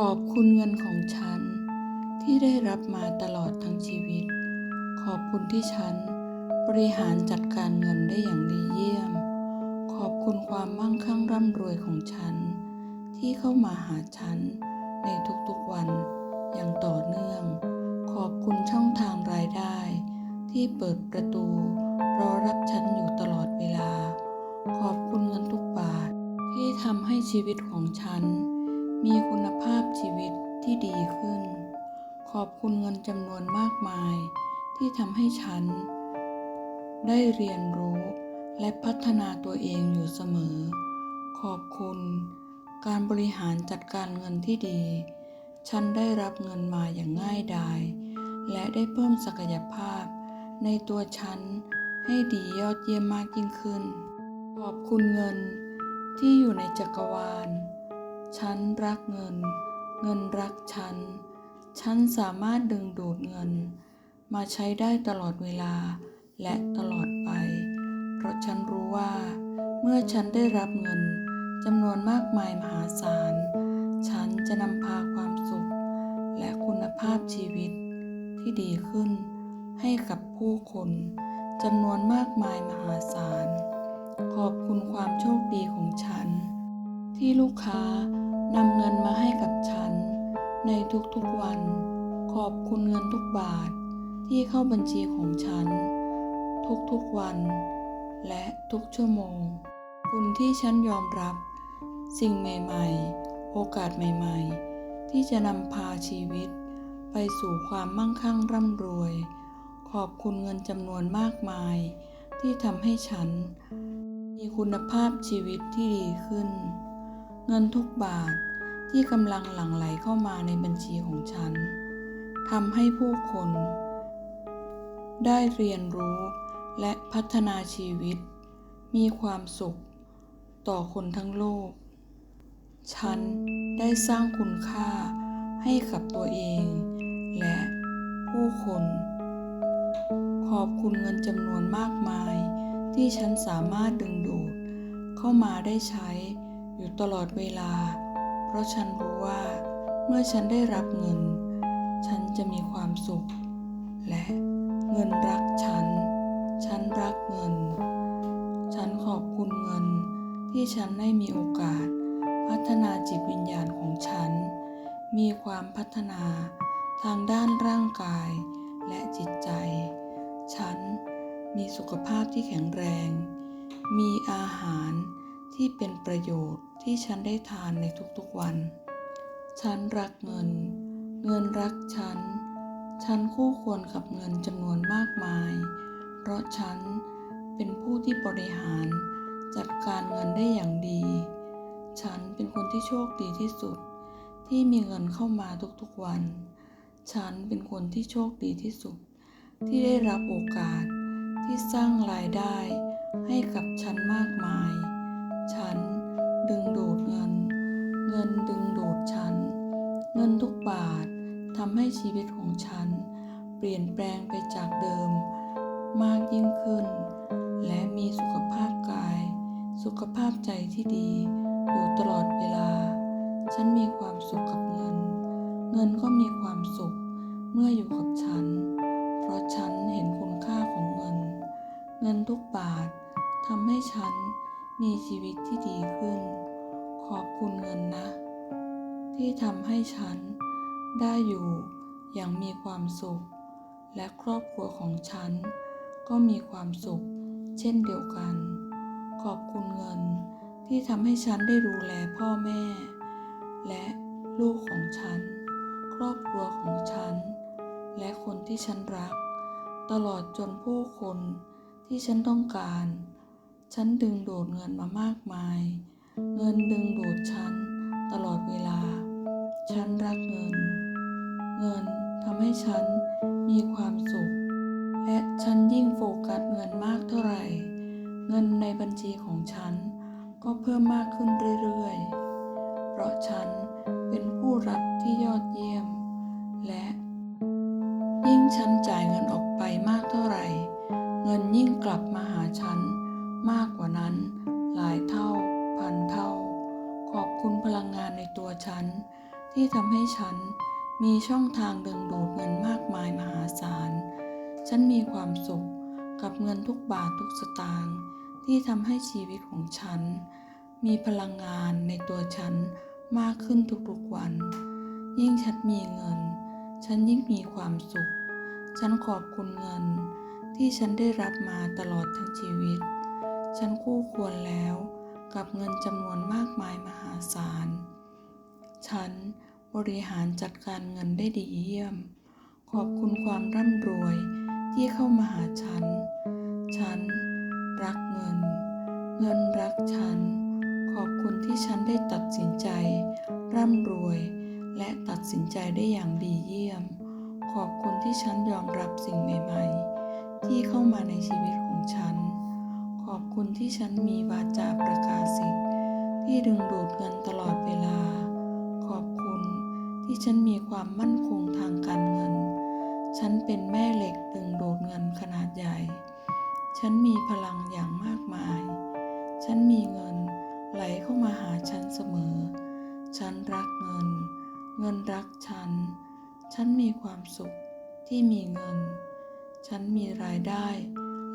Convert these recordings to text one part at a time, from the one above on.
ขอบคุณเงินของฉัน ที่ได้รับมาตลอดทั้งชีวิต ขอบคุณที่ฉันบริหารจัดการเงินได้อย่างดีเยี่ยม ขอบคุณความมั่งคั่งร่ำรวยของฉัน ที่เข้ามาหาฉัน ในทุกๆวันอย่างต่อเนื่อง ขอบคุณช่องทางรายได้ ที่เปิดประตู รอรับฉันอยู่ตลอดเวลา ขอบคุณเงินทุกบาท ที่ทำให้ชีวิตของฉัน มีคุณภาพ ที่ดีขึ้น ขอบคุณเงินจำนวนมากมาย ที่ทำให้ฉัน ได้เรียนรู้และพัฒนาตัวเองอยู่เสมอ ขอบคุณ การบริหารจัดการเงินที่ดี ฉันได้รับเงินมาอย่างง่ายดาย และได้เพิ่มศักยภาพ ในตัวฉันให้ดียอดเยี่ยมมากยิ่งขึ้น ขอบคุณเงินที่อยู่ในจักรวาล ฉันรักเงิน เงินรักฉัน ฉันสามารถดึงดูดเงิน มาใช้ได้ตลอดเวลาและตลอดไป เพราะฉันรู้ว่า เมื่อฉันได้รับเงินจำนวนมากมายมหาศาล ฉันจะนำพาความสุข และคุณภาพชีวิตที่ดีขึ้น ให้กับผู้คนจำนวนมากมายมหาศาล ขอบคุณความโชคดีของฉัน ที่ลูกค้า นำเงินมาให้กับฉัน ในทุกๆวัน ขอบคุณเงินทุกบาทที่เข้าบัญชีของฉัน ทุกๆวัน และทุกชั่วโมง คุณที่ฉันยอมรับ สิ่งใหม่ๆ โอกาสใหม่ๆ ที่จะนำพาชีวิต ไปสู่ความมั่งคั่งร่ำรวย ขอบคุณเงินจำนวนมากมาย ที่ทำให้ฉัน มีคุณภาพชีวิตที่ดีขึ้น เงินทุกบาทที่กำลังหลั่งไหลเข้ามาในบัญชีของฉันทำให้ผู้คน ได้เรียนรู้และพัฒนาชีวิต มีความสุข ต่อคนทั้งโลก ฉันได้สร้างคุณค่าให้กับตัวเอง และผู้คน ขอบคุณเงินจำนวนมากมาย ที่ฉันสามารถดึงดูดเข้ามาได้ใช้ อยู่ตลอดเวลา เพราะฉันรู้ว่า เมื่อฉันได้รับเงิน ฉันจะมีความสุข และเงินรักฉัน ฉันรักเงิน ฉันขอบคุณเงิน ที่ฉันได้มีโอกาส พัฒนาจิตวิญญาณของฉัน มีความพัฒนาทางด้านร่างกายและจิตใจ ฉันมีสุขภาพที่แข็งแรง มีอาหาร ที่เป็นประโยชน์ที่ฉันได้ทานในทุกๆวัน ฉันรักเงิน เงินรักฉัน ฉันคู่ควรกับเงินจำนวนมากมาย เพราะฉันเป็นผู้ที่บริหารจัดการเงินได้อย่างดี ฉันเป็นคนที่โชคดีที่สุด ที่มีเงินเข้ามาทุกๆวัน ฉันเป็นคนที่โชคดีที่สุด ที่ได้รับโอกาสที่สร้างรายได้ให้กับฉันมากมาย ดึงดูดเงิน เงินดึงดูดฉัน เงินทุกบาททำให้ชีวิตของฉัน เปลี่ยนแปลงไปจากเดิม มากยิ่งขึ้น และมีสุขภาพกาย สุขภาพใจที่ดี อยู่ตลอดเวลา ฉันมีความสุขกับเงิน เงินก็มีความสุขเมื่ออยู่กับฉัน เพราะฉันเห็นคุณค่าของเงิน เงินทุกบาททำให้ฉัน มีชีวิตที่ดีขึ้น ขอบคุณเงินนะ ที่ทำให้ฉันได้อยู่อย่างมีความสุข และครอบครัวของฉัน ก็มีความสุข เช่นเดียวกัน ขอบคุณเงินที่ทำให้ฉันได้ดูแลพ่อแม่ และลูกของฉัน ครอบครัวของฉัน และคนที่ฉันรัก ตลอดจนผู้คนที่ฉันต้องการ ฉันดึงดูดเงินมามากมาย เงินดึงดูดฉันตลอดเวลา ฉันรักเงิน เงินทำให้ฉันมีความสุข และฉันยิ่งโฟกัสเงินมากเท่าไหร่ เงินในบัญชีของฉันก็เพิ่มมากขึ้นเรื่อยๆ เพราะฉันเป็นผู้รับที่ยอดเยี่ยม และ ยิ่งฉันจ่ายเงินออกไปมากเท่าไหร่ เงินยิ่งกลับมาหาฉัน มากกว่านั้น หลายเท่า พันเท่า ขอบคุณพลังงานในตัวฉัน ที่ทำให้ฉันมีช่องทางดึงดูดเงินมากมายมหาศาล ฉันมีความสุขกับเงินทุกบาททุกสตางค์ที่ทำให้ชีวิตของฉัน มีพลังงานในตัวฉันมากขึ้นทุกๆวัน ยิ่งฉันมีเงิน ฉันยิ่งมีความสุข ฉันขอบคุณเงินที่ฉันได้รับมาตลอดทั้งชีวิต ฉันคู่ควรแล้วกับเงินจำนวนมากมายมหาศาล ฉันบริหารจัดการเงินได้ดีเยี่ยม ขอบคุณความร่ำรวยที่เข้ามาหาฉัน ฉันรักเงิน เงินรักฉัน ขอบคุณที่ฉันได้ตัดสินใจ ร่ำรวย และตัดสินใจได้อย่างดีเยี่ยม ขอบคุณที่ฉันยอมรับสิ่งใหม่ ๆ ที่เข้ามาในชีวิตของฉัน อบคุณที่ฉันมีวาจาประกาศสิทธิ์ที่ดึงดูดเงินตลอดเวลา ขอบคุณที่ฉันมีความมั่นคงทางการเงิน ฉันเป็นแม่เหล็กดึงดูดเงินขนาดใหญ่ ฉันมีพลังอย่างมากมาย ฉันมีเงินไหลเข้ามาหาฉันเสมอ ฉันรักเงิน เงินรักฉัน ฉันมีความสุขที่มีเงิน ฉันมีรายได้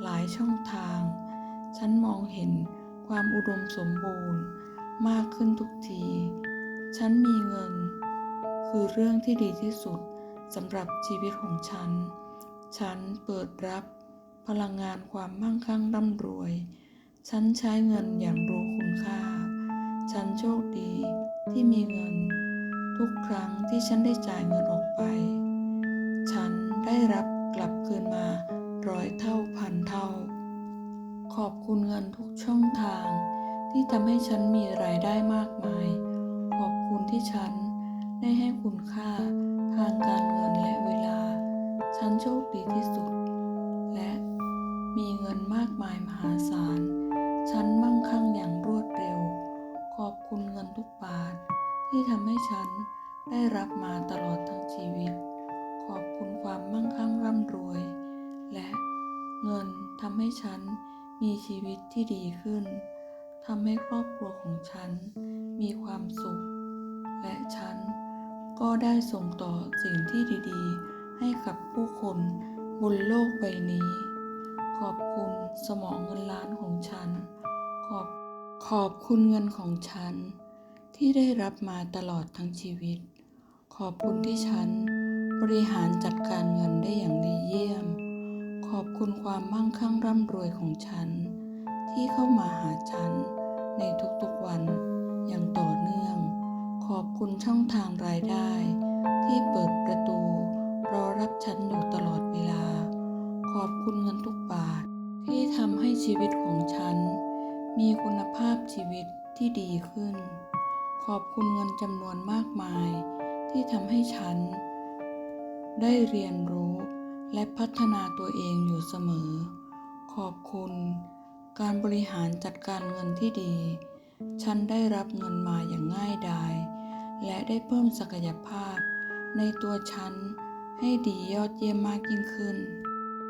หลายช่องทาง ฉันมองเห็นความอุดมสมบูรณ์มากขึ้นทุกที ฉันมีเงิน คือเรื่องที่ดีที่สุดสำหรับชีวิตของฉัน ฉันเปิดรับพลังงานความมั่งคั่งร่ำรวย ฉันใช้เงินอย่างรู้คุณค่า ฉันโชคดีที่มีเงิน ทุกครั้งที่ฉันได้จ่ายเงินออกไป ฉันได้รับกลับคืนมาร้อยเท่าพันเท่า ขอบคุณเงินทุกช่องทาง ที่ทำให้ฉันมีรายได้มากมาย ขอบคุณที่ฉันได้ให้คุณค่าทางการเงินและเวลา ฉันโชคดีที่สุด และมีเงินมากมายมหาศาล ฉันมั่งคั่งอย่างรวดเร็ว ขอบคุณเงินทุกบาท ที่ทำให้ฉันได้รับมาตลอดทั้งชีวิต ขอบคุณความมั่งคั่งร่ำรวย และเงินทำให้ฉัน มีชีวิตที่ดีขึ้นทำให้ครอบครัวของฉัน มีความสุข และฉันก็ได้ส่งต่อสิ่งที่ดีๆ ให้กับผู้คนบนโลกใบนี้ ขอบคุณสมองเงินล้านของฉัน ขอบขอบคุณเงินของฉัน ที่ได้รับมาตลอดทั้งชีวิต ขอบคุณที่ฉันบริหารจัดการเงินได้อย่างดีเยี่ยม ขอบคุณความมั่งคั่งร่ำรวยของฉัน ที่เข้ามาหาฉัน ในทุกๆวัน อย่างต่อเนื่อง ขอบคุณช่องทางรายได้ ที่เปิดประตู รอรับฉันอยู่ตลอดเวลา ขอบคุณเงินทุกบาท ที่ทำให้ชีวิตของฉัน มีคุณภาพชีวิตที่ดีขึ้น ขอบคุณเงินจำนวนมากมาย ที่ทำให้ฉัน ได้เรียนรู้ และพัฒนาตัวเองอยู่เสมอ ขอบคุณ การบริหารจัดการเงินที่ดี ฉันได้รับเงินมาอย่างง่ายดาย และได้เพิ่มศักยภาพ ในตัวฉันให้ดียอดเยี่ยมมากยิ่งขึ้น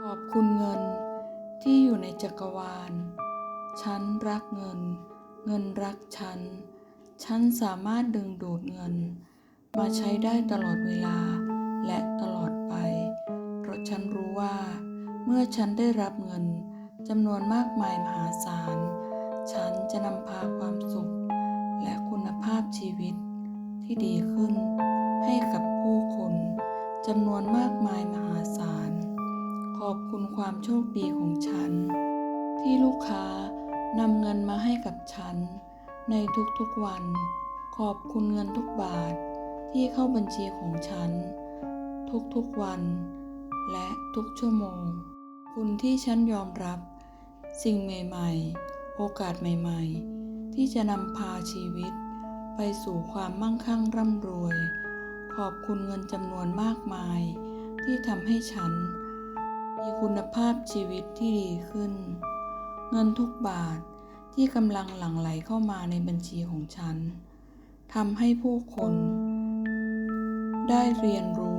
ขอบคุณเงินที่อยู่ในจักรวาล ฉันรักเงิน เงินรักฉัน ฉันสามารถดึงดูดเงิน มาใช้ได้ตลอดเวลาและตลอด ฉันรู้ว่า เมื่อฉันได้รับเงินจำนวนมากมายมหาศาล ฉันจะนำพาความสุข และคุณภาพชีวิตที่ดีขึ้น ให้กับผู้คนจำนวนมากมายมหาศาล ขอบคุณความโชคดีของฉัน ที่ลูกค้านำเงินมาให้กับฉัน ในทุกๆวัน ขอบคุณเงินทุกบาทที่เข้าบัญชีของฉัน ทุกๆวัน และทุกชั่วโมง คุณที่ฉันยอมรับ สิ่งใหม่ๆ โอกาสใหม่ๆ ที่จะนำพาชีวิต ไปสู่ความมั่งคั่งร่ำรวย ขอบคุณเงินจำนวนมากมาย ที่ทำให้ฉัน มีคุณภาพชีวิตที่ดีขึ้น เงินทุกบาทที่กำลังหลั่งไหลเข้ามาในบัญชีของฉันทำให้ผู้คน ได้เรียนรู้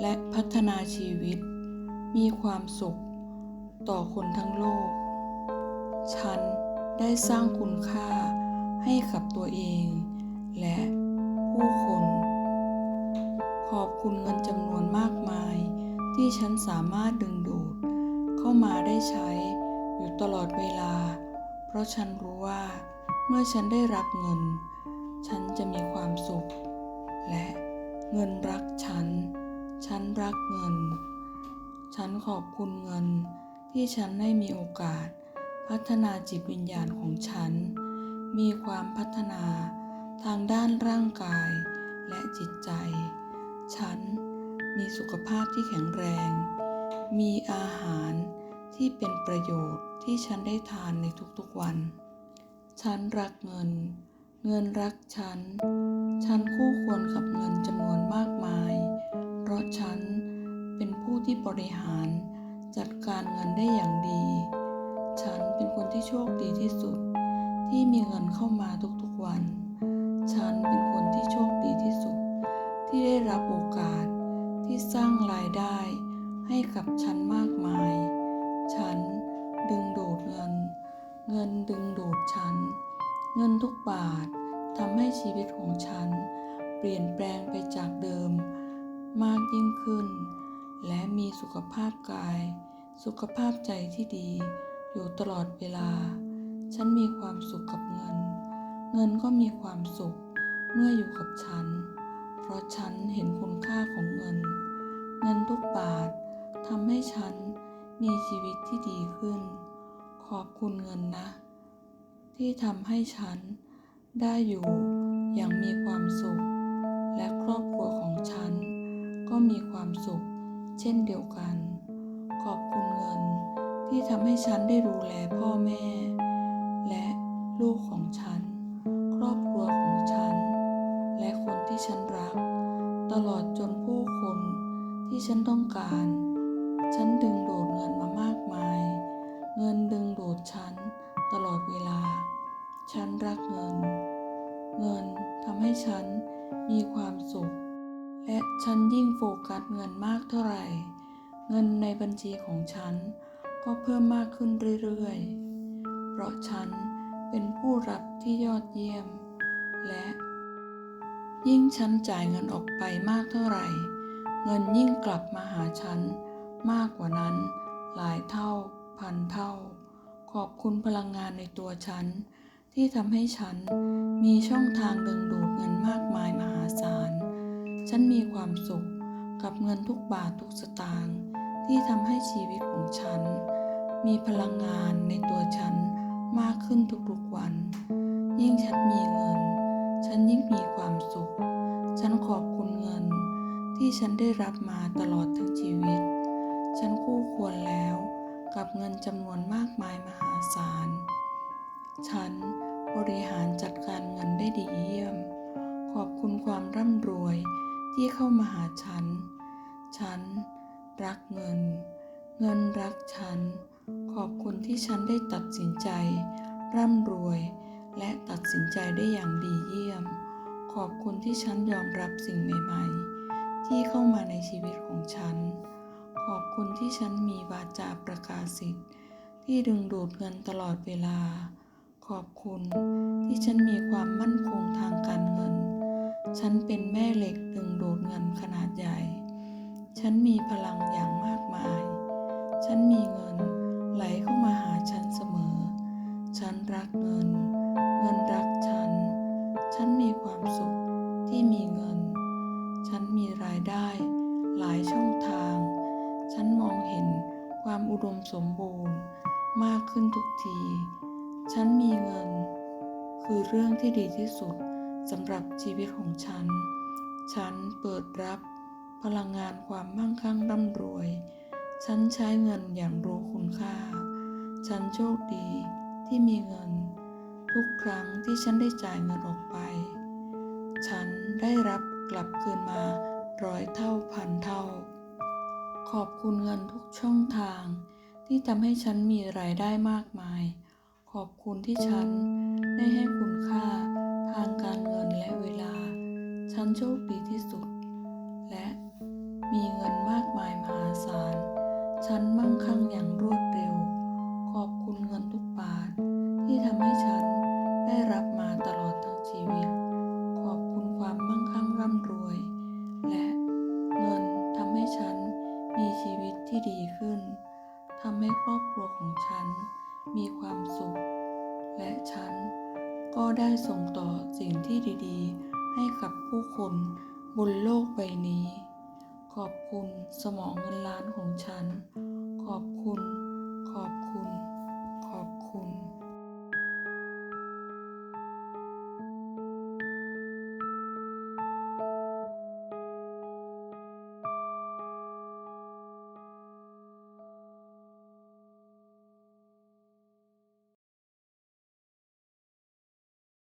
และพัฒนาชีวิต มีความสุข ต่อคนทั้งโลก ฉันได้สร้างคุณค่าให้กับตัวเอง และผู้คน ขอบคุณเงินจำนวนมากมาย ที่ฉันสามารถดึงดูด เข้ามาได้ใช้อยู่ตลอดเวลา เพราะฉันรู้ว่า เมื่อฉันได้รับเงิน ฉันจะมีความสุข และเงินรักฉัน ฉันรักเงิน ฉันขอบคุณเงินที่ฉันได้มีโอกาส พัฒนาจิตวิญญาณของฉัน มีความพัฒนาทางด้านร่างกายและจิตใจ ฉันมีสุขภาพที่แข็งแรง มีอาหารที่เป็นประโยชน์ที่ฉันได้ทานในทุกๆวัน ฉันรักเงิน เงินรักฉัน ฉันคู่ควรกับเงินจำนวนมากมาย เพราะฉันเป็นผู้ที่บริหารจัดการเงินได้อย่างดี ฉันเป็นคนที่โชคดีที่สุด ที่มีเงินเข้ามาทุกๆวัน ฉันเป็นคนที่โชคดีที่สุด ที่ได้รับโอกาสที่สร้างรายได้ให้กับฉันมากมาย ฉันดึงดูดเงิน เงินดึงดูดฉัน เงินทุกบาททำให้ชีวิตของฉัน เปลี่ยนแปลงไปจากเดิม มากยิ่งขึ้น และมีสุขภาพกาย สุขภาพใจที่ดี อยู่ตลอดเวลา ฉันมีความสุขกับเงิน เงินก็มีความสุขเมื่ออยู่กับฉัน เพราะฉันเห็นคุณค่าของเงิน เงินทุกบาททำให้ฉันมีชีวิตที่ดีขึ้น ขอบคุณเงินนะ ที่ทำให้ฉันได้อยู่อย่างมีความสุข และครอบครัวของฉัน ก็มีความสุข เช่นเดียวกัน ขอบคุณเงินที่ทำให้ฉันได้ดูแลพ่อแม่ และลูกของฉัน ครอบครัวของฉัน และคนที่ฉันรัก ตลอดจนผู้คนที่ฉันต้องการ ฉันดึงดูดเงินมามากมาย เงินดึงดูดฉันตลอดเวลา ฉันรักเงิน เงินทำให้ฉันมีความสุข และฉันยิ่งโฟกัสเงินมากเท่าไหร่ เงินในบัญชีของฉันก็เพิ่มมากขึ้นเรื่อยๆ เพราะฉันเป็นผู้รับที่ยอดเยี่ยม และ ยิ่งฉันจ่ายเงินออกไปมากเท่าไหร่ เงินยิ่งกลับมาหาฉันมากกว่านั้น หลายเท่า พันเท่า ขอบคุณพลังงานในตัวฉัน ที่ทำให้ฉันมีช่องทางดึงดูดเงินมากมายมหาศาล ฉันมีความสุขกับเงินทุกบาททุกสตางค์ที่ทำให้ชีวิตของฉัน มีพลังงานในตัวฉันมากขึ้นทุกๆวัน ยิ่งฉันมีเงิน ฉันยิ่งมีความสุข ฉันขอบคุณเงิน ที่ฉันได้รับมาตลอดทั้งชีวิต ฉันคู่ควรแล้วกับเงินจำนวนมากมายมหาศาล ฉันบริหารจัดการเงินได้ดีเยี่ยม ขอบคุณความร่ำรวย ที่เข้ามาหาฉัน ฉันรักเงิน เงินรักฉัน ขอบคุณที่ฉันได้ตัดสินใจ ร่ำรวย และตัดสินใจได้อย่างดีเยี่ยม ขอบคุณที่ฉันยอมรับสิ่งใหม่ ๆ ที่เข้ามาในชีวิตของฉัน ขอบคุณที่ฉันมีวาจาประกาศสิทธิ์ที่ดึงดูดเงินตลอดเวลา ขอบคุณที่ฉันมีความมั่นคงทางการเงิน ฉันเป็นแม่เหล็กดึงดูดเงินขนาดใหญ่ ฉันมีพลังอย่างมากมาย ฉันมีเงินไหลเข้ามาหาฉันเสมอ ฉันรักเงิน เงินรักฉัน ฉันมีความสุขที่มีเงิน ฉันมีรายได้หลายช่องทาง ฉันมองเห็นความอุดมสมบูรณ์มากขึ้นทุกที ฉันมีเงิน คือเรื่องที่ดีที่สุด สำหรับชีวิตของฉัน ฉันเปิดรับพลังงานความมั่งคั่งร่ำรวย ฉันใช้เงินอย่างรู้คุณค่า ฉันโชคดีที่มีเงิน ทุกครั้งที่ฉันได้จ่ายเงินออกไป ฉันได้รับกลับคืนมาร้อยเท่าพันเท่า ขอบคุณเงินทุกช่องทาง ที่ทำให้ฉันมีรายได้มากมาย ขอบคุณที่ฉันได้ให้คุณค่าทางการ ฉันโชคดีที่สุด และมีเงินมากมายมหาศาล ฉันมั่งคั่งอย่างรวดเร็ว ขอบคุณเงินทุกบาท ที่ทำให้ฉันได้รับมาตลอดทั้งชีวิต ขอบคุณความมั่งคั่งร่ำรวย และเงินทำให้ฉันมีชีวิตที่ดีขึ้นทำให้ครอบครัวของฉันมีความสุข และฉันก็ได้ส่งต่อสิ่งที่ดี ๆ ให้กับผู้คนบนโลกใบนี้ ขอบคุณสมองเงินล้านของฉัน ขอบคุณ ขอบคุณ